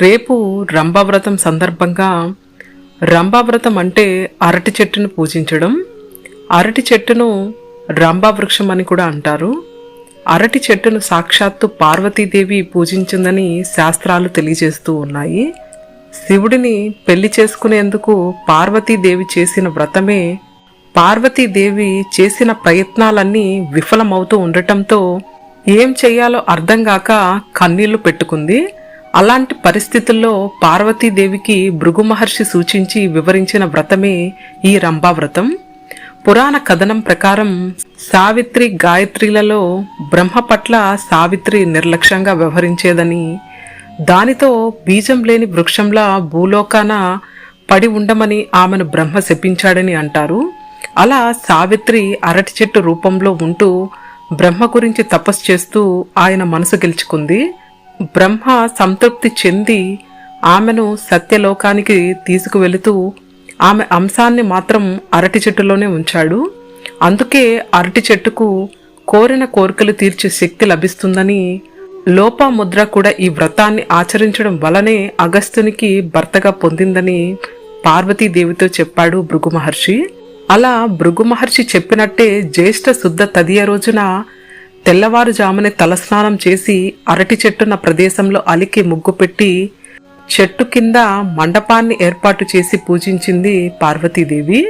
రేపు రంభావ్రతం సందర్భంగా రంభావ్రతం అంటే అరటి చెట్టును పూజించడం. అరటి చెట్టును రంభావృక్షం అని కూడా అంటారు. అరటి చెట్టును సాక్షాత్తు పార్వతీదేవి పూజించిందని శాస్త్రాలు తెలియజేస్తూ ఉన్నాయి. శివుడిని పెళ్ళి చేసుకునేందుకు పార్వతీదేవి చేసిన వ్రతమే పార్వతీదేవి చేసిన ప్రయత్నాలన్నీ విఫలమవుతూ ఉండటంతో ఏం చెయ్యాలో అర్థం కాక కన్నీళ్ళు పెట్టుకుంది. అలాంటి పరిస్థితుల్లో పార్వతీదేవికి భృగు మహర్షి సూచించి వివరించిన వ్రతమే ఈ రంభావ్రతం. పురాణ కథనం ప్రకారం సావిత్రి గాయత్రిలలో బ్రహ్మ పట్ల సావిత్రి నిర్లక్ష్యంగా వ్యవహరించేదని దానితో బీజం లేని వృక్షంలా భూలోకాన పడి ఉండమని ఆమెను బ్రహ్మ శపించాడని అంటారు. అలా సావిత్రి అరటి చెట్టు రూపంలో ఉంటూ బ్రహ్మ గురించి తపస్సు చేస్తూ ఆయన మనసు గెలుచుకుంది. బ్రహ్మ సంతృప్తి చెంది ఆమెను సత్యలోకానికి తీసుకువెళుతూ ఆమె అంశాన్ని మాత్రం అరటి చెట్టులోనే ఉంచాడు. అందుకే అరటి చెట్టుకు కోరిన కోరికలు తీర్చే శక్తి లభిస్తుందని లోపాముద్ర కూడా ఈ వ్రతాన్ని ఆచరించడం వలనే అగస్త్యునికి భర్తగా పొందిందని పార్వతీదేవితో చెప్పాడు భృగు మహర్షి అలా భృగు మహర్షి చెప్పినట్టే జ్యేష్ఠ శుద్ధ తదియ రోజున తెల్లవారుజామునే తలస్నానం చేసి అరటి చెట్టున్న ప్రదేశంలో అలికి ముగ్గు పెట్టి చెట్టు కింద మండపాన్ని ఏర్పాటు చేసి పూజించింది పార్వతీదేవి.